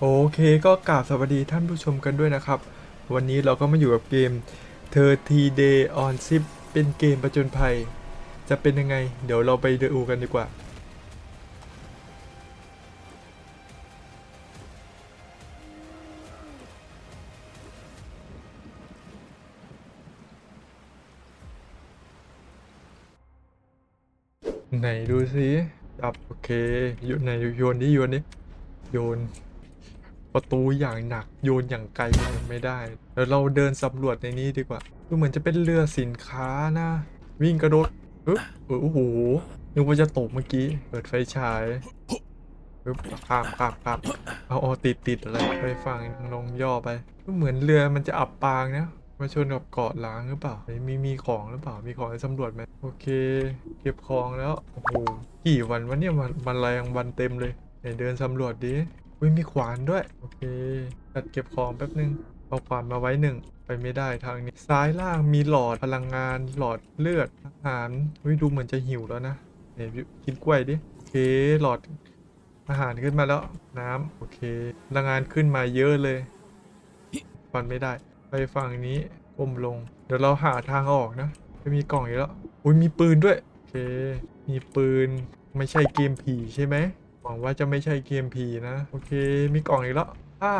โอเคก็กราบสวัสดีท่านผู้ชมกันด้วยนะครับ วันนี้เราก็มาอยู่กับเกม 30 Day on 10เป็นเกมประจนภัย จะเป็นยังไง เดี๋ยวเราไปดูกันดีกว่า ไหนดูสิจับโอเคโยนไหนโยนดิโยนดิโยน ประตูอย่างหนักโยนอย่างไกลไม่ได้เดี๋ยวเราเดินสำรวจในนี้ดีกว่าดูเหมือนจะเป็นเรือสินค้านะ วิ่งกระโดดปึ๊บเออโอ้โหนึกว่าจะตกเมื่อกี้เปิดไฟฉายปึ๊บข้ามข้ามข้ามเอาเอติดติดอะไรไปฟังลงย่อไปดูเหมือนเรือมันจะอับปางนะ มาชนกับเกาะล้างหรือเปล่ามีมีของหรือเปล่ามีของสำรวจไหมโอเค เก็บของแล้วโอ้โหกี่วันวะเนี่ยมันมันแรงวันเต็มเลยไหนเดินสำรวจดิ อุ้ยมีขวานด้วย โอเคจัดเก็บของแป๊บนึง เอาขวานมาไว้หนึ่ง ไปไม่ได้ทางนี้ ซ้ายล่างมีหลอดพลังงาน หลอดเลือดอาหารอุ้ยดูเหมือนจะหิวแล้วนะเดี๋ยกินกล้วยดิโอเคหลอดอาหารขึ้นมาแล้วน้ำโอเคพลังงานขึ้นมาเยอะเลยฟันไม่ได้ ไปฝั่งนี้ก้มลง เดี๋ยวเราหาทางออกนะจะมีกล่องอีกแล้วอุ้ยมีปืนด้วยโอเค มีปืนไม่ใช่เกมผีใช่ไหม หวังว่าจะไม่ใช่เกมผีนะ โอเค มีกล่องอีกแล้วผ้า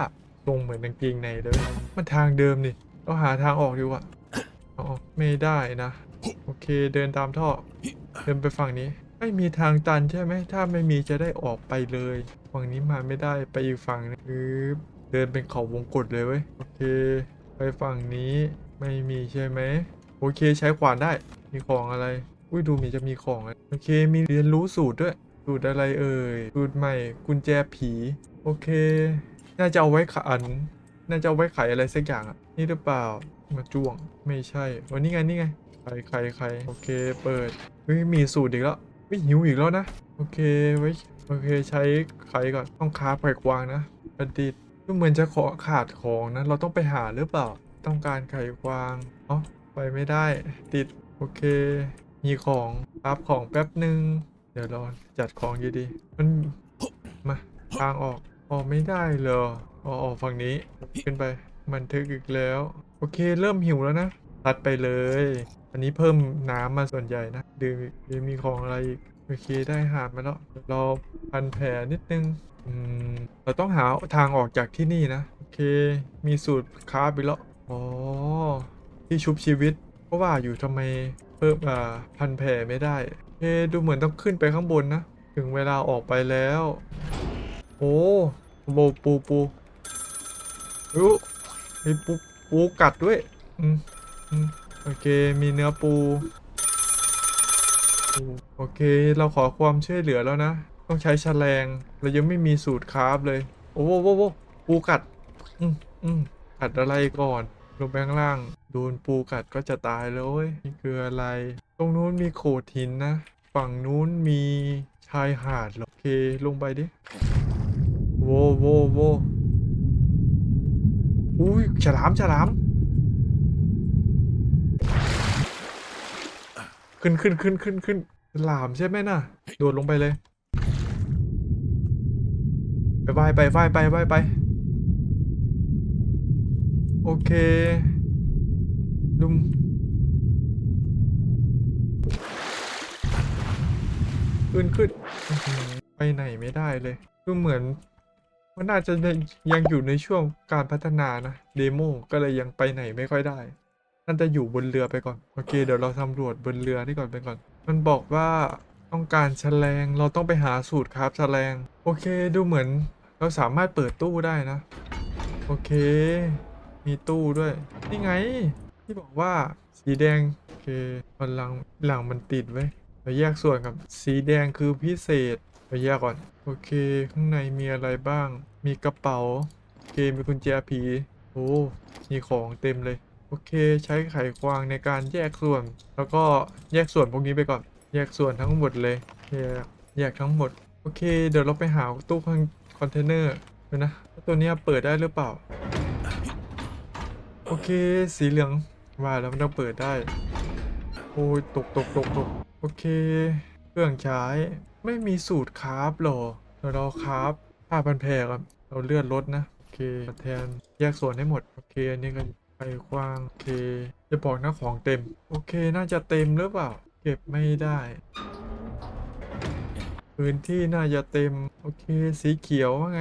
ทรงเหมือนกางเกงในเลยมันทางเดิมนี่เราหาทางออกดีกว่าอาอกไม่ได้นะ โอเคเดินตามท่อ เดินไปฝั่งนี้ ไม่มีทางตันใช่ไหม ถ้าไม่มีจะได้ออกไปเลยฝั่งนี้มาไม่ได้ไปอีกฝั่งนึงเดินเป็นเขาวงกตเลยเว้ยโอเค ไปฝั่งนี้ไม่มีใช่ไหมโอเคใช้ขวานได้มีของอะไร อุ้ยดูมีจะมีของโอเคมีเรียนรู้สูตรด้วย สูตรอะไรเอ่ยสูตรใหม่กุญแจผี โอเค น่าจะเอาไว้ขัน น่าจะเอาไว้ไขอะไรสักอย่างอะ นี่หรือเปล่า มาจ้วง ไม่ใช่วันนี้ไงนี่ไงไขไขไขโอเค เปิด เฮ้ย มีสูตรอีกแล้ววิหิวอีกแล้วนะ โอเค ไว้ โอเค ใช้ไขก่อน ต้องคาไขควางนะประดิษฐ์ดูเหมือนจะขอขาดของนะ เราต้องไปหาหรือเปล่า ต้องการไขควางอ๋อไปไม่ได้ ติด โอเค มีของรับของแป๊บหนึ่ง เดี๋ยวรอจัดของดีๆมันมาทางออกออกไม่ได้เหรอออกออกฝั่งนี้ขึ้นไปมันทึกอีกแล้ว โอเคเริ่มหิวแล้วนะตัดไปเลย อันนี้เพิ่มน้ำมาส่วนใหญ่นะดื่มดี๋ยวมีของอะไรอีกโอเคได้หารมาแล้วเราพันแผลนิดนึงอืมเราต้องหาทางออกจากที่นี่นะโอเค มีสูตรค้าไปแล้วอ๋อที่ชุบชีวิต เพราะว่าอยู่ทำไม เพิ่มอ่าพันแผลไม่ได้ เอ๊ดูเหมือนต้องขึ้นไปข้างบนนะ ถึงเวลาออกไปแล้ว โอ้โบปูปูอู้มีปูปูกัดด้วย อืมอืมโอเค มีเนื้อปู โอเค เราขอความช่วยเหลือแล้วนะ ต้องใช้แฉลง เรายังไม่มีสูตรคราฟเลย โอ้โหโว้โว้ปูกัด อืมอืมกัดอะไรก่อน ลงไปข้างล่าง โดนปูกัดก็จะตายแล้วเว้ยนี่คืออะไร ตรงนู้นมีโขดหินนะ ฝั่งนู้นมีชายหาดหรอโอเคลงไปดิ โวโวโวอุ้ยฉลามฉลาม ขึ้นขึ้นขึ้นขึ้นขึ้นฉลามใช่ไหมน่ะ โดดลงไปเลย ไปว่ายไปว่ายไปว่ายไป โอเค ดุมขึ้นขึ้นไปไหนไม่ได้เลยดูเหมือนมันน่าจะยังอยู่ในช่วงการพัฒนานะเดโมก็เลยยังไปไหนไม่ค่อยได้น่าจะอยู่บนเรือไปก่อนโอเค เดี๋ยวเราสำรวจบนเรือนี่ก่อนไปก่อน มันบอกว่าต้องการแฉลงเราต้องไปหาสูตรครับแฉลงโอเคดูเหมือนเราสามารถเปิดตู้ได้นะ โอเค มีตู้ด้วยนี่ไง ที่บอกว่าสีแดงโอเคมันหลังหลังมันติดไว้เราแยกส่วนกับสีแดงคือพิเศษเราแยกก่อนโอเค ข้างในมีอะไรบ้าง มีกระเป๋าโอเคมีกุญแจผีโอ้มีของเต็มเลยโอเคใช้ไขควงในการแยกส่วน แล้วก็แยกส่วนพวกนี้ไปก่อน แยกส่วนทั้งหมดเลยแยกแยกทั้งหมดโอเค เดี๋ยวเราไปหาตู้คอนเทนเนอร์ดูนะตัวนี้เปิดได้หรือเปล่า โอเค สีเหลือง ว่าแล้วมันต้องเปิดได้ โอ้ยตกตกตกตกโอเค เครื่องใช้ไม่มีสูตรคราฟหรอเดี๋ยวเราคราฟผ้าพันแพรก่อนเราเราเลื่อนรถนะ โอเคแทนแยกส่วนให้หมด โอเค อันนี้ก็ไปกว้าง โอเค จะบอกนะของเต็ม โอเคน่าจะเต็มหรือเปล่า เก็บไม่ได้ พื้นที่น่าจะเต็ม โอเค สีเขียวว่าไง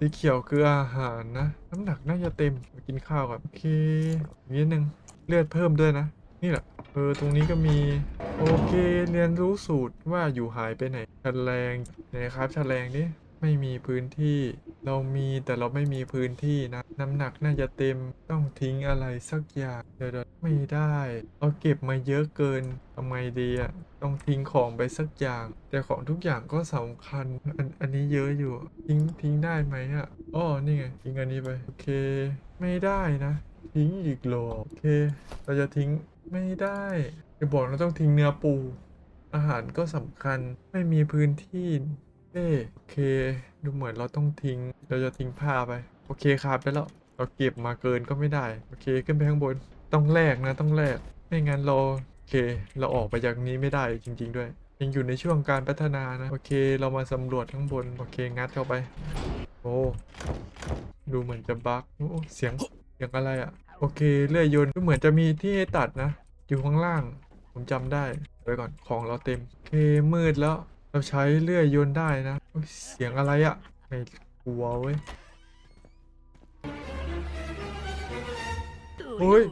สีเขียวคืออาหารนะ น้ำหนักน่าจะเต็มกินข้าวก่อนโอเคอีกนิดนึงเลือดเพิ่มด้วยนะ นี่แหละเออตรงนี้ก็มี โอเค เรียนรู้สูตรว่าอยู่หายไปไหนแฉลงไหนครับแฉลงนี่ ไม่มีพื้นที่ เรามีแต่เราไม่มีพื้นที่นะ น้ำหนักน่าจะเต็มต้องทิ้งอะไรสักอย่างเดี๋ยวไม่ได้ เราเก็บมาเยอะเกินทำไมดีอะต้องทิ้งของไปสักอย่าง แต่ของทุกอย่างก็สำคัญอันอันนี้เยอะอยู่ ทิ้งทิ้งได้ไหมอะอ้อนี่ไงทิ้งอันนี้ไปโอเค ไม่ได้นะ ทิ้งอีกหรอโอเค เราจะทิ้งไม่ได้จะบอกเราต้องทิ้งเนื้อปู อาหารก็สำคัญไม่มีพื้นที่ เอโอเค ดูเหมือนเราต้องทิ้ง เราจะทิ้งผ้าไป โอเคครับได้แล้ว เราเก็บมาเกินก็ไม่ได้ โอเคขึ้นไปข้างบน ต้องแลกนะต้องแลก ไม่งั้นเราโอเค เราออกไปจากนี้ไม่ได้จริง ๆ ด้วย ยังอยู่ในช่วงการพัฒนานะ โอเค เรามาสำรวจข้างบน โอเคงัดเข้าไป โอ้ ดูเหมือนจะบั๊กโอ้เสียงเสียงอะไรอะโอเคเลื่อยยนต์ดูเหมือนจะมีที่ให้ตัดนะ อยู่ข้างล่าง ผมจำได้ไว้ก่อน ของเราเต็ม โอเคมืดแล้ว เราใช้เลื่อยยนได้นะเสียงอะไรอะไม่กลัวเว้ย Ui, Ui.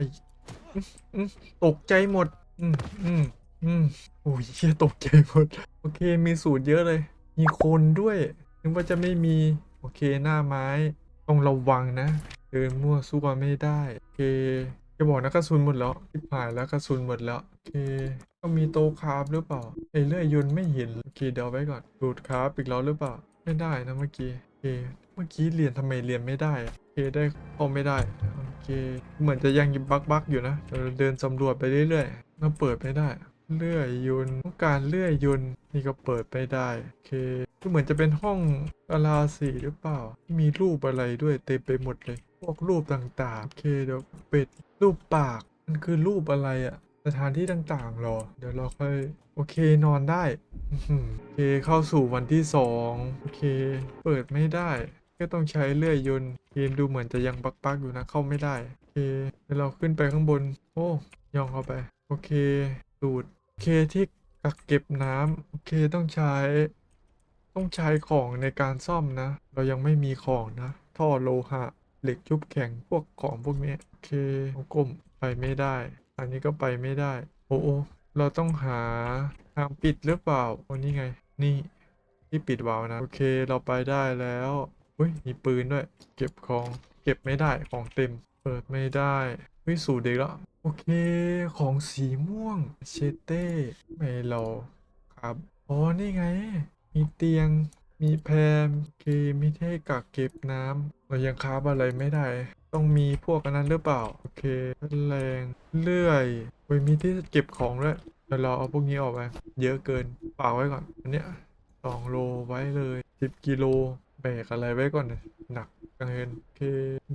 ui. อืมตกใจหมด อืมอืมอืมโอ้ยเชี่ยตกใจหมด โอเค มีสูตรเยอะเลย มีคนด้วยนึกว่าจะไม่มี โอเค หน้าไม้ ต้องระวังนะ เดินมั่วสู้ไม่ได้ โอเค จะบอกนะกระสุนหมดแล้วทิบหายแล้วกระสุนหมดแล้วโอเคต้องมีโตคราฟหรือเปล่าไอ้เลื่อยยนต์ไม่เห็นโอเคเดี๋ยวเอาไว้ก่อนสูตรคราฟอีกแล้วหรือเปล่าไม่ได้นะเมื่อกี้โอเคเมื่อกี้เรียนทำไมเรียนไม่ได้โอเคได้เข้าไม่ได้โอเคเหมือนจะยังบักบักๆอยู่นะเราเดินสำรวจไปเรื่อยๆเราเปิดไม่ได้เลื่อยยนต์ต้องการเลื่อยยนต์นี่ก็เปิดไม่ได้โอเคก็เหมือนจะเป็นห้องกาลาสีหรือเปล่ามีรูปอะไรด้วยเต็มไปหมดเลย วกรูปต่างๆโอเคเดี๋ยวเป็ดรูปปากมันคือรูปอะไรอะสถานที่ต่างๆหรอ เดี๋ยวเราค่อยโอเคนอนได้โอเคเข้าสู่วันที่สองโอเค เปิดไม่ได้ ก็ต้องใช้เลื่อยยนต์เกมดูเหมือนจะยังบักๆอยู่นะเข้าไม่ได้โอเคเดี๋ยวเราขึ้นไปข้างบน โอ้ย่องเข้าไป โอเคสูตรโอเคที่กักเก็บน้ำโอเคต้องใช้ ต้องใช้ของในการซ่อมนะ เรายังไม่มีของนะ ท่อโลหะ เหล็กชุบแข็งพวกของพวกนี้โอเคก้มไปไม่ได้ อันนี้ก็ไปไม่ได้ โอ้โอเราต้องหาทางปิดหรือเปล่าโอ้นี่ไง นี่ที่ปิดวาล์วนะ โอเคเราไปได้แล้วเฮ้ยมีปืนด้วย เก็บของเก็บไม่ได้ของเต็ม เปิดไม่ได้เฮ้ยสูดเด็กแล้วโอเคของสีม่วงเชเต้ไม่เราครับอ๋อนี่ไง มีเตียงมีแพมโอเคมีเท่กักเก็บน้ำ เรายังคาบอะไรไม่ได้ ต้องมีพวกอันนั้นหรือเปล่า โอเคแรงเลื่อยเว้ยมีที่เก็บของด้วยเดี๋ยวเราเอาพวกนี้ออกไปเยอะเกินฝากไว้ก่อน อันเนี้ยสองโลไว้เลยสิบกิโลแบกอะไรไว้ก่อนเนี่ยหนักเกินโอเค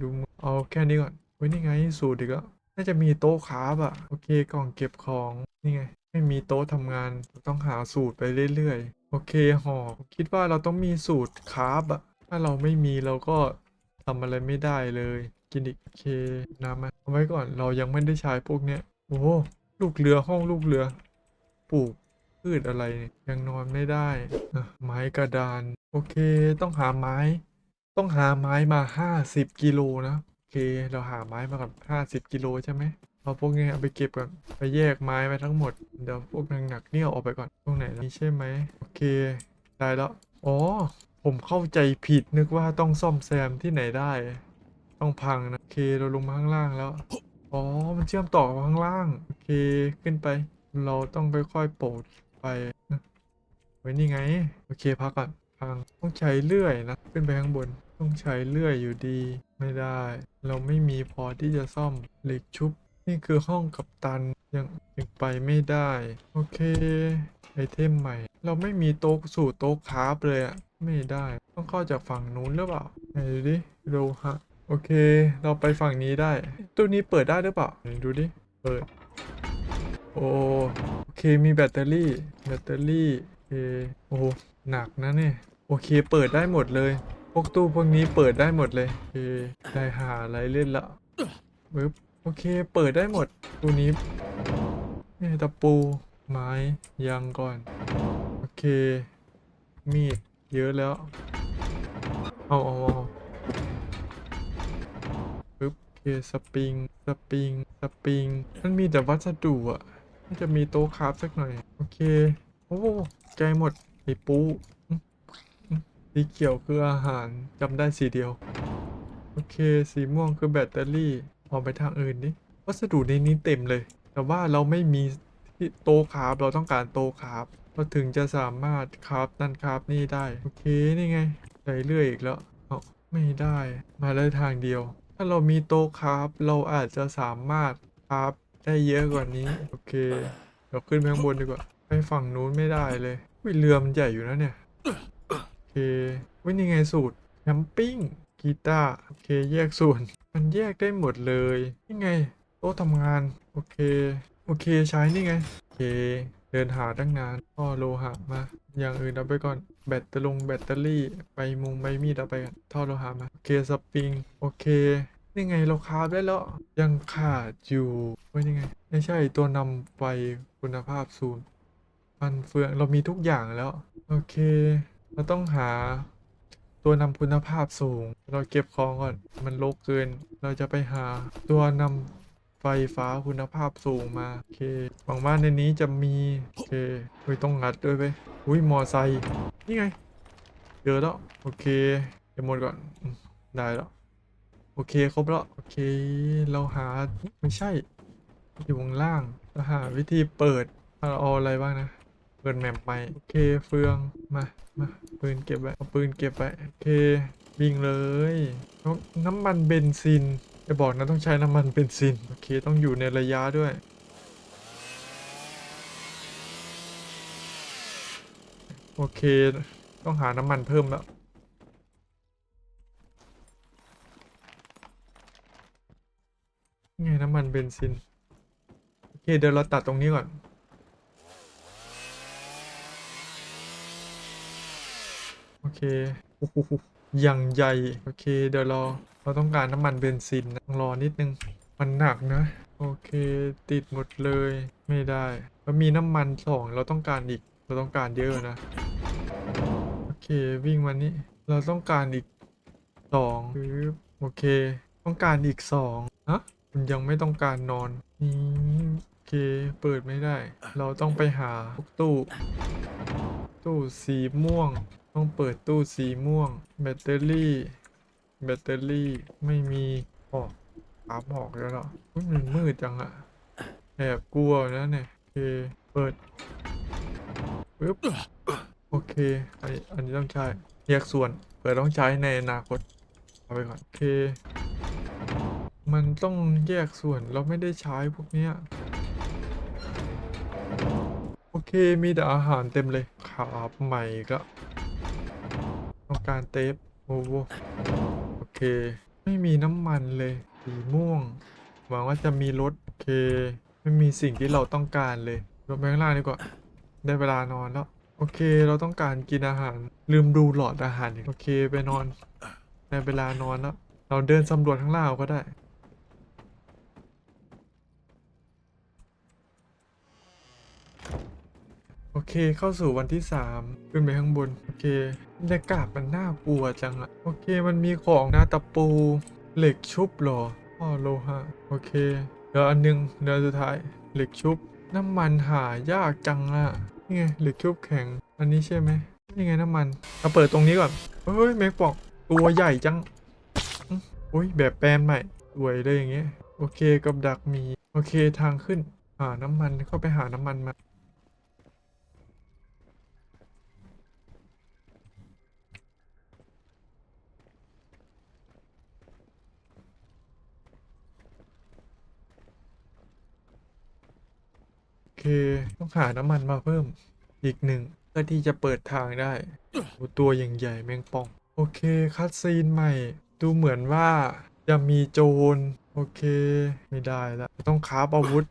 ดูเอาแค่นี้ก่อนเว้ยนี่ไงสูตรอีกแล้วน่าจะมีโต๊ะคาฟอะโอเคกล่องเก็บของนี่ไงไม่มีโต๊ะทำงานต้องหาสูตรไปเรื่อยๆ โอเคหอกคิดว่าเราต้องมีสูตรคราฟอะถ้าเราไม่มีเราก็ ทำอะไรไม่ได้เลย กินอีกโอเคน้ำมาเอาไว้ก่อนเรายังไม่ได้ใช้พวกเนี้ยโอ้ลูกเรือห้องลูกเรือ ปลูกพืชอะไรยังนอนไม่ได้ไม้กระดาน โอเค ต้องหาไม้ ต้องหาไม้มาห้าสิบกิโลนะโอเค เราหาไม้มาก่อนห้าสิบกิโลใช่ไหมเอาพวกนี้เอาไปเก็บก่อนไปแยกไม้ไปทั้งหมดเดี๋ยวพวกหนักๆเนี่ยเอาออกไปก่อนตรงไหนนี่ใช่ไหมโอเค ได้แล้วอ๋อ ผมเข้าใจผิดนึกว่าต้องซ่อมแซมที่ไหนได้ ต้องพังนะโอเคเราลงมาข้างล่างแล้ว อ๋อ มันเชื่อมต่อกับข้างล่าง โอเคขึ้นไป เราต้องค่อยๆโปดไปนะไว้นี่ไง โอเคพักก่อนพังต้องใช้เลื่อยนะ ขึ้นไปข้างบนต้องใช้เลื่อยอยู่ดีไม่ได้ เราไม่มีพอที่จะซ่อมเหล็กชุบ นี่คือห้องกัปตันยังยังไปไม่ได้ โอเคไอเทมใหม่ เราไม่มีโต๊ะสู่โต๊ะคราฟเลยอะ ไม่ได้ ต้องเข้าจากฝั่งนู้นหรือเปล่าไหนดูดิโลหะโอเค เราไปฝั่งนี้ได้ตู้นี้เปิดได้หรือเปล่าไหนดูดิ เปิด โอโอเค มีแบตเตอรี่ แบตเตอรี่โอเคโอ้โหนักนะเนี่ย โอเค เปิดได้หมดเลย พวกตู้พวกนี้เปิดได้หมดเลยโอได้หาอะไรเล่นละปึ๊บโอเค เปิดได้หมดตู้นี้ตะปู ไม้ยังก่อน โอเค มีด เยอะแล้ว เอาเอาเอาปึ๊บโอเคสปริง สปริง สปริง มันมีแต่วัสดุอะน่าจะมีโต๊ะคราฟสักหน่อย โอเค โอ้ใจหมดไอ้ปูสีเขียวคืออาหารจำได้สีเดียว โอเค สีม่วงคือแบตเตอรี่ออกไปทางอื่นดิวัสดุในนี้เต็มเลย แต่ว่าเราไม่มีที่โต๊ะคราฟเราต้องการโต๊ะคราฟ เราถึงจะสามารถคราฟนั่นคราฟนี่ได้ โอเคนี่ไงใส่เรื่อยอีกแล้วเอาไม่ได้มาได้ทางเดียว ถ้าเรามีโต๊ะคราฟเราอาจจะสามารถคราฟได้เยอะกว่านี้ โอเคเราขึ้นไปข้างบนดีกว่าไปฝั่งนู้นไม่ได้เลยวิเรือมันใหญ่อยู่นะเนี่ยโอเควินี่ไงสูตรแคมปิ้งกีตาร์โอเคแยกส่วน มันแยกได้หมดเลยนี่ไงโต๊ะทำงาน โอเค โอเคใช้นี่ไงโอเค เดินหาตั้งนานพ่อโลหะมา อย่างอื่นเอาไปก่อน แบตเตอรงแบตเตอรี่ ไปมุงใบมีดเอาไปกันท่อโลหะมา โอเคสปริง โอเค นี่ไงเราคาฟได้แล้ว ยังขาดอยู่เว้ยนี่ไง ไม่ใช่ตัวนำไฟคุณภาพศูนย์ฟันเฟืองเรามีทุกอย่างแล้ว โอเค เราต้องหา ตัวนำคุณภาพสูง เราเก็บของก่อน มันรกเกิน เราจะไปหาตัวนำ ไฟฟ้าคุณภาพสูงมา โอเคหวังว่าในนี้จะมี โอเคเฮ้ยต้องงัดด้วยไปอุ้ยมอไซค์นี่ไงเจอแล้ว โอเคเก็บหมดก่อน ได้แล้ว โอเคครบแล้ว โอเค เราหาไม่ใช่ อยู่ข้างล่างเราหาวิธีเปิดเราเอาอะไรบ้างนะ เปิดแมปไปโอเคเฟืองมามาปืนเก็บไว้เอาปืนเก็บไว้โอเควิ่งเลยน้ำมันเบนซิน จะบอกนะต้องใช้น้ำมันเบนซิน โอเค ต้องอยู่ในระยะด้วย โอเค ต้องหาน้ำมันเพิ่มแล้วไงน้ำมันเบนซิน โอเค เดี๋ยวเราตัดตรงนี้ก่อน โอเคโอ้โหอย่างใหญ่ โอเค เดี๋ยวเรอ เราต้องการน้ำมันเบนซินนะรอนิดนึง มันหนักนะ โอเค ติดหมดเลย ไม่ได้แล้วมีน้ำมันสองเราต้องการอีก เราต้องการเยอะนะ โอเค วิ่งมานี่เราต้องการอีกสองโอเค ต้องการอีกสองฮะมันยังไม่ต้องการนอนนี่โอเค เปิดไม่ได้ เราต้องไปหาตู้ ตู้สีม่วง ต้องเปิดตู้สีม่วง แบตเตอรี่ แบตเตอรี่ไม่มีออกถามออกแล้วเหรออุ๊ยมันมืดจังอะแอบกลัวนะเนี่ยโอเคเปิดปึ๊บโอเคอันนี้อันนี้ต้องใช้แยกส่วนเปิดต้องใช้ในอนาคตเอาไปก่อนโอเค มันต้องแยกส่วนเราไม่ได้ใช้พวกเนี้ยโอเคมีแต่อาหารเต็มเลยขาบใหม่ก็ต้องการเทปโอ้โห เค ไม่มีน้ำมันเลย สีม่วง หวังว่าจะมีรถโอเค ไม่มีสิ่งที่เราต้องการเลยลงไปข้างล่างดีกว่า ได้เวลานอนแล้ว โอเค เราต้องการกินอาหาร ลืมดูหลอดอาหารอีกโอเค ไปนอน ได้เวลานอนแล้ว เราเดินสำรวจข้างล่างก็ได้โอเค เข้าสู่วันที่สามขึ้นไปข้างบน โอเค บรรยากาศมันน่ากลัวจังอะโอเคมันมีของนาตะปู เหล็กชุบหรอพ่อโลหะโอเคเดี๋ยวอันหนึงเดี๋ยวสุดท้ายเหล็กชุบ น้ำมันหายากจังอะนี่ไงเหล็กชุบแข็ง อันนี้ใช่ไหมนี่ไงน้ำมันเราเปิดตรงนี้ก่อนเฮ้ยเมกบอกตัวใหญ่จังอื้ออุ้ยแบบแปลนใหม่สวยเลยอย่างเงี้ยโอเคกับดักมี โอเคทางขึ้นหาน้ำมันเข้าไปหาน้ำมันมา โอเคต้องหาน้ำมันมาเพิ่มอีกหนึ่งเพื่อที่จะเปิดทางได้ตัวอย่างใหญ่แมงป่อง โอเคคัดซีนใหม่ ดูเหมือนว่าจะมีโจรโอเค ไม่ได้ละต้องคาฟอาวุธ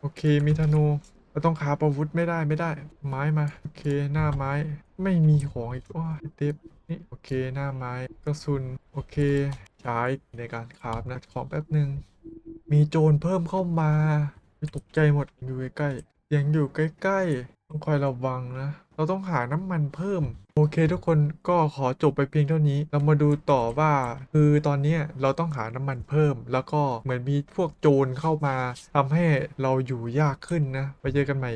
โอเคมีธนูเราต้องคาบอาวุธไม่ได้ไม่ได้ ไม้มา โอเคหน้าไม้ไม่มีของอีกว้าเต็บนี่โอเคหน้าไม้กระสุนโอเคใช้ในการคาฟนะขอแป๊บหนึ่ง มีโจรเพิ่มเข้ามาไม่ตกใจหมดอยู่ใกล้ๆยังอยู่ใกล้ๆต้องคอยระวังนะ เราต้องหาน้ำมันเพิ่ม โอเคทุกคนก็ขอจบไปเพียงเท่านี้ เรามาดูต่อว่า คือตอนนี้เราต้องหาน้ำมันเพิ่ม แล้วก็เหมือนมีพวกโจรเข้ามาทำให้เราอยู่ยากขึ้นนะ ไปเจอกันใหม่